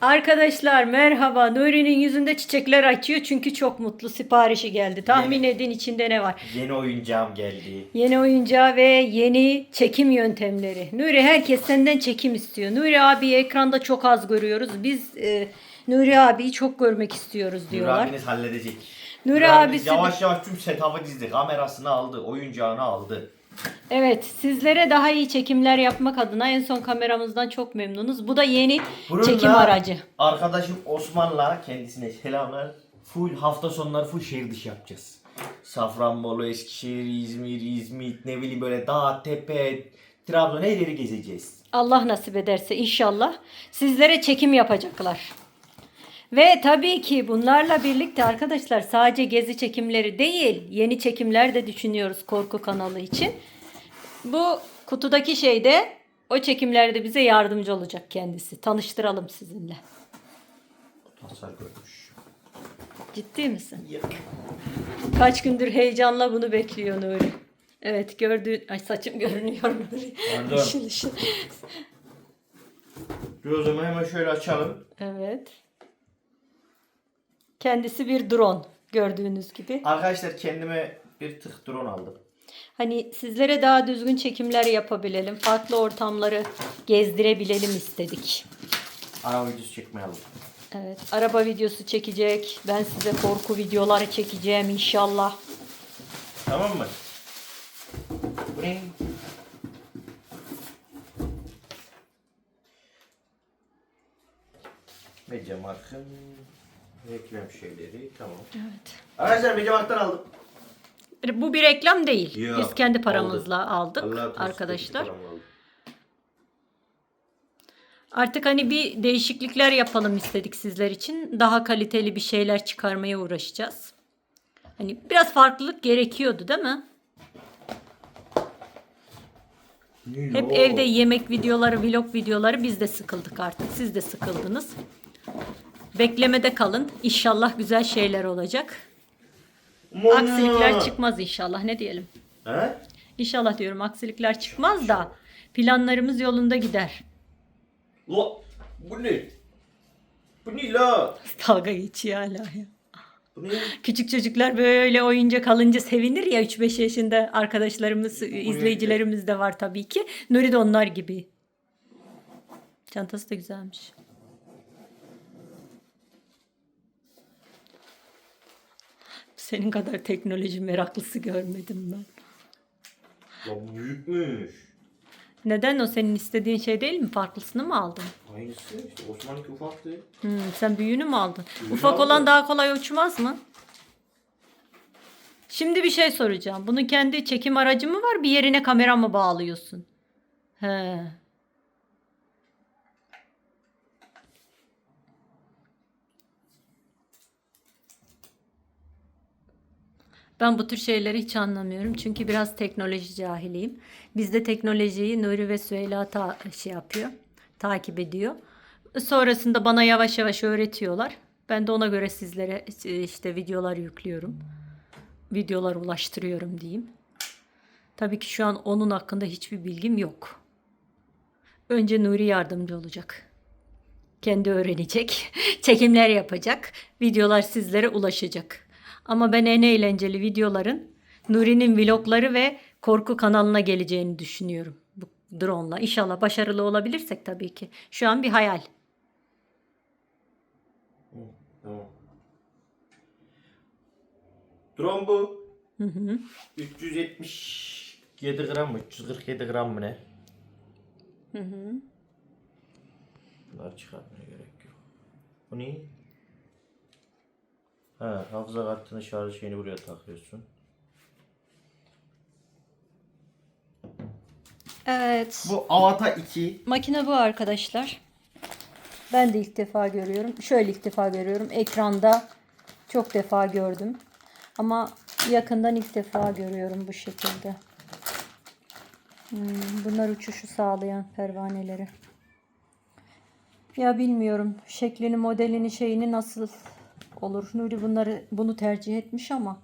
Arkadaşlar merhaba. Nuri'nin yüzünde çiçekler açıyor çünkü çok mutlu. Siparişi geldi. Tahmin edin içinde ne var? Yeni oyuncağım geldi. Yeni oyuncağı ve yeni çekim yöntemleri. Nuri herkes senden çekim istiyor. Nuri abi ekranda çok az görüyoruz. Biz e, Nuri abiyi çok görmek istiyoruz diyorlar. abiniz halledecek. Nuri Nur abiniz abisi- yavaş yavaş tüm setup'ı dizdi. Kamerasını aldı, oyuncağını aldı. Evet sizlere daha iyi çekimler yapmak adına en son kameramızdan çok memnunuz. Bu da yeni Bununla çekim aracı. Arkadaşım Osman'la kendisine selamlar. Full hafta sonları full şehir dışı yapacağız. Safranbolu, Eskişehir, İzmir, İzmit, ne bileyim böyle dağ, tepe, Trabzon her yeri gezeceğiz. Allah nasip ederse inşallah sizlere çekim yapacaklar. Ve tabii ki bunlarla birlikte arkadaşlar sadece gezi çekimleri değil, yeni çekimler de düşünüyoruz Korku kanalı için. Bu kutudaki şey de o çekimlerde bize yardımcı olacak kendisi. Tanıştıralım sizinle. Hasar görmüş. Ciddi misin? Kaç gündür heyecanla bunu bekliyor Nuri. Evet gördüğün... Ay saçım görünüyor Nuri. Pardon. Işıl ışıl. Gözümü hemen şöyle açalım. Evet. Kendisi bir drone gördüğünüz gibi. Arkadaşlar kendime bir tık drone aldım. Hani sizlere daha düzgün çekimler yapabilelim. Farklı ortamları gezdirebilelim istedik. Araba videosu çekmeyelim. Evet, araba videosu çekecek. Ben size korku videoları çekeceğim inşallah. Tamam mı? Ne? Media Mark'ın reklam şeyleri tamam. Evet. Arkadaşlar Media Mark'tan aldım. Bu bir reklam değil. Yok, Biz kendi paramızla aldık korusun, arkadaşlar. Artık hani bir değişiklikler yapalım istedik sizler için. Daha kaliteli bir şeyler çıkarmaya uğraşacağız. Hani biraz farklılık gerekiyordu değil mi? Hep evde yemek videoları, vlog videoları biz de sıkıldık artık. Siz de sıkıldınız. Beklemede kalın. İnşallah güzel şeyler olacak. Aksilikler çıkmaz inşallah. Ne diyelim? He? İnşallah diyorum aksilikler çıkmaz da planlarımız yolunda gider. La, bu ne? Bu ne la? Dalga geçiyor hala ya. Bu ne? Küçük çocuklar böyle oyuncak alınca sevinir ya 3-5 yaşında arkadaşlarımız, izleyicilerimiz de var tabii ki. Nuri de onlar gibi. Çantası da güzelmiş. Senin kadar teknoloji meraklısı görmedim ben. Bu büyükmüş. Neden o senin istediğin şey değil mi? Farklısını mı aldın? Aynısı işte Osman'ınki ufaktı. Hmm, sen büyüğünü mü aldın? Büyüğünü Ufak aldım. olan daha kolay uçmaz mı? Şimdi bir şey soracağım. Bunun kendi çekim aracı mı var? Bir yerine kamera mı bağlıyorsun? He. Ben bu tür şeyleri hiç anlamıyorum. Çünkü biraz teknoloji cahiliyim. Bizde teknolojiyi Nuri ve Süheyla ta- şey yapıyor. Takip ediyor. Sonrasında bana yavaş yavaş öğretiyorlar. Ben de ona göre sizlere e, işte videolar yüklüyorum. Videolar ulaştırıyorum diyeyim. Tabii ki şu an onun hakkında hiçbir bilgim yok. Önce Nuri yardımcı olacak. Kendi öğrenecek, çekimler yapacak, videolar sizlere ulaşacak. Ama ben en eğlenceli videoların Nuri'nin vlogları ve korku kanalına geleceğini düşünüyorum. Bu drone'la. İnşallah başarılı olabilirsek tabii ki. Şu an bir hayal. Tamam. Drone bu. Hı hı. 377 gram mı? 347 gram mı ne? Hı hı. Bunları çıkartmaya gerek yok. Bu ne? Ha, hafıza kartını şarj şeyini buraya takıyorsun. Evet. Bu Avata 2. Makine bu arkadaşlar. Ben de ilk defa görüyorum. Şöyle ilk defa görüyorum. Ekranda çok defa gördüm. Ama yakından ilk defa görüyorum bu şekilde. Hmm, bunlar uçuşu sağlayan pervaneleri. Ya bilmiyorum. Şeklini, modelini, şeyini nasıl olur. Nuri bunları bunu tercih etmiş ama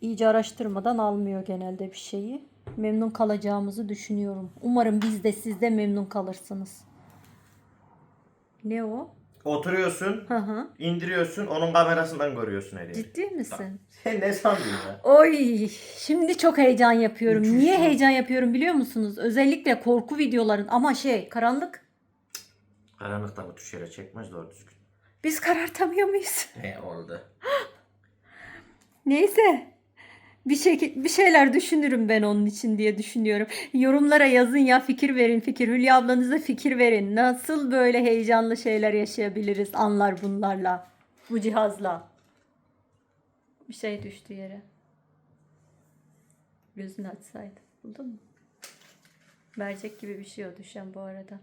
iyice araştırmadan almıyor genelde bir şeyi. Memnun kalacağımızı düşünüyorum. Umarım biz de siz de memnun kalırsınız. Ne o? Oturuyorsun, Hı hı. indiriyorsun, onun kamerasından görüyorsun her yeri. Ciddi misin? Sen ne sandın ya? Oy, şimdi çok heyecan yapıyorum. Uçuş Niye heyecan yapıyorum biliyor musunuz? Özellikle korku videoların ama şey karanlık. Karanlıkta bu şeyler çekmez doğru düzgün. Biz karartamıyor muyuz? Ne oldu? Neyse. Bir şey bir şeyler düşünürüm ben onun için diye düşünüyorum. Yorumlara yazın ya fikir verin fikir. Hülya ablanıza fikir verin. Nasıl böyle heyecanlı şeyler yaşayabiliriz anlar bunlarla. Bu cihazla. Bir şey düştü yere. Gözünü açsaydı. Buldun mu? Mercek gibi bir şey o düşen bu arada.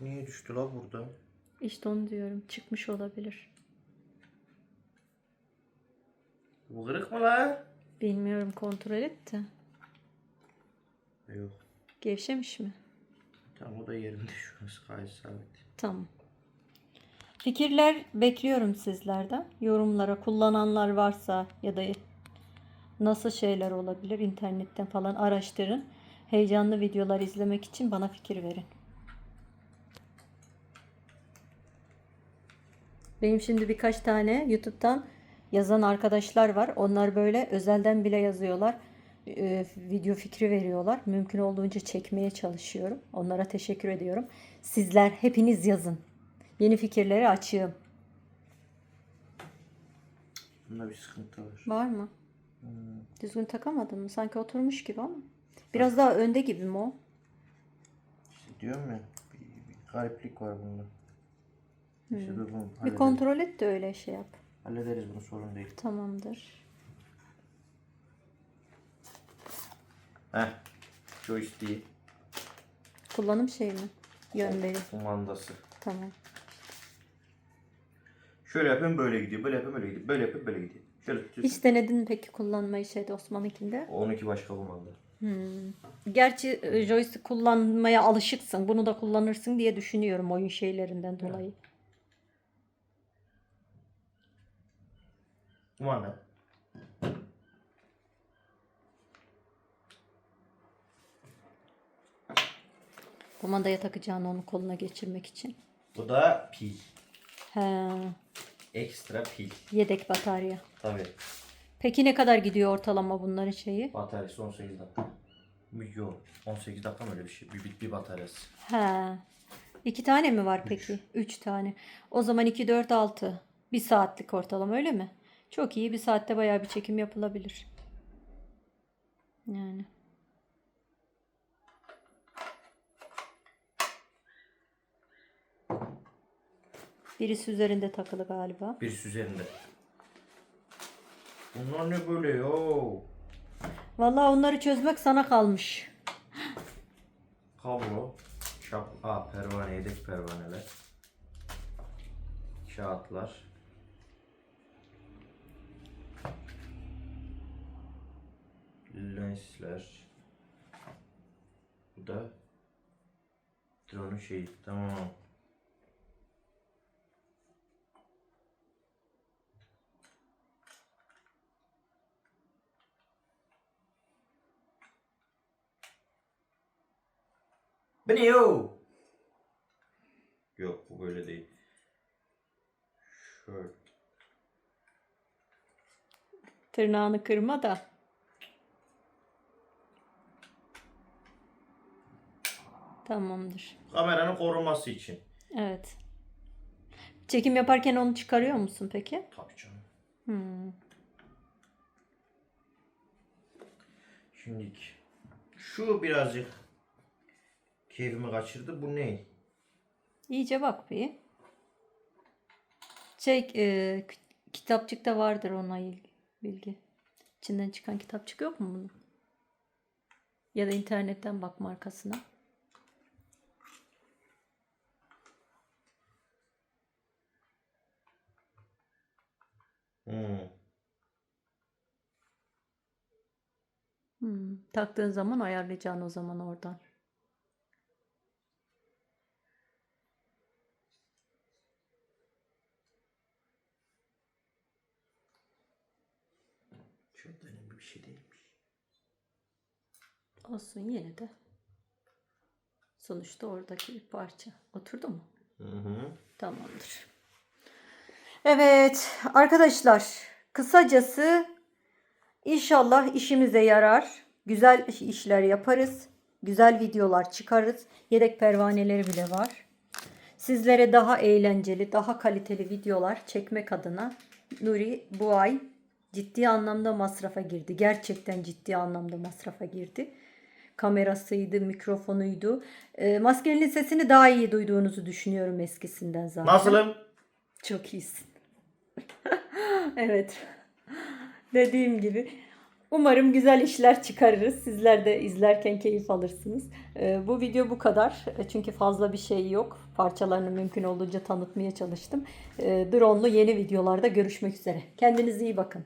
Niye düştü la burada? İşte onu diyorum. Çıkmış olabilir. Bu kırık mı la? Bilmiyorum kontrol et de. Yok. Gevşemiş mi? Tamam o da yerinde şu an gayet sabit. Tamam. Fikirler bekliyorum sizlerden. Yorumlara kullananlar varsa ya da nasıl şeyler olabilir internetten falan araştırın. Heyecanlı videolar izlemek için bana fikir verin. Benim şimdi birkaç tane YouTube'dan yazan arkadaşlar var. Onlar böyle özelden bile yazıyorlar. Ee, video fikri veriyorlar. Mümkün olduğunca çekmeye çalışıyorum. Onlara teşekkür ediyorum. Sizler hepiniz yazın. Yeni fikirleri açığım. Bunda bir sıkıntı var. Var mı? Düzgün takamadın mı? Sanki oturmuş gibi ama. Biraz daha önde gibi mi o? İşte diyorum ya bir, bir gariplik var bunda. İşte dur bunu Bir hallederiz. kontrol et de öyle şey yap. Hallederiz bunu sorun değil. Tamamdır. Heh. Joystick Kullanım şey mi? Yön veri. kumandası. Tamam. Şöyle yapıyorum böyle gidiyor. Böyle yapıyorum böyle gidiyor. Böyle yapıyorum böyle gidiyor. Şöyle tutuyorsun. Hiç denedin mi peki kullanmayı şeyde Osman'ınkinde? 12 başka kumanda. Gerçi e, joystick kullanmaya alışıksın. Bunu da kullanırsın diye düşünüyorum oyun şeylerinden dolayı. Kumanda. Kumandaya takacağını onun koluna geçirmek için. Bu da pil. He, Ekstra pil. yedek batarya. Tabii. Peki ne kadar gidiyor ortalama bunların şeyi? Bataryası 18 dakika. Yok. 18 dakika mı öyle bir şey? Bir, bir, bir bataryası. He. İki tane mi var peki? Üç tane. O zaman 2, 4, 6. Bir saatlik ortalama öyle mi? Çok iyi. Bir saatte bayağı bir çekim yapılabilir. Yani. Birisi üzerinde takılı galiba. Birisi üzerinde. Bunlar ne böyle yo? Vallahi onları çözmek sana kalmış. Kablo. Şap, a pervane, yedek pervaneler. Kağıtlar. Lensler. Bu da drone'un şeyi. Tamam. Yo? Yok bu böyle değil. Şöyle. Tırnağını kırma da. Tamamdır. Kameranın korunması için. Evet. Çekim yaparken onu çıkarıyor musun peki? Tabii canım. Hmm. Şimdi şu birazcık keyfimi kaçırdı. Bu ne? İyice bak bir. Şey, e, kitapçıkta vardır ona il- bilgi. İçinden çıkan kitapçık yok mu bunun? Ya da internetten bak markasına. Hmm. Hmm. Taktığın zaman ayarlayacaksın o zaman oradan. Çok da önemli bir şey değilmiş. Olsun yine de. Sonuçta oradaki bir parça. Oturdu mu? Hı hı. Tamamdır. Evet arkadaşlar kısacası inşallah işimize yarar. Güzel işler yaparız. Güzel videolar çıkarız. Yedek pervaneleri bile var. Sizlere daha eğlenceli, daha kaliteli videolar çekmek adına Nuri bu ay ciddi anlamda masrafa girdi. Gerçekten ciddi anlamda masrafa girdi. Kamerasıydı, mikrofonuydu. E, maskelinin sesini daha iyi duyduğunuzu düşünüyorum eskisinden zaten. Nasılım? Çok iyisin. evet. Dediğim gibi umarım güzel işler çıkarırız. Sizler de izlerken keyif alırsınız. Ee, bu video bu kadar. E, Çünkü fazla bir şey yok. Parçalarını mümkün olduğunca tanıtmaya çalıştım. Ee, drone'lu yeni videolarda görüşmek üzere. Kendinize iyi bakın.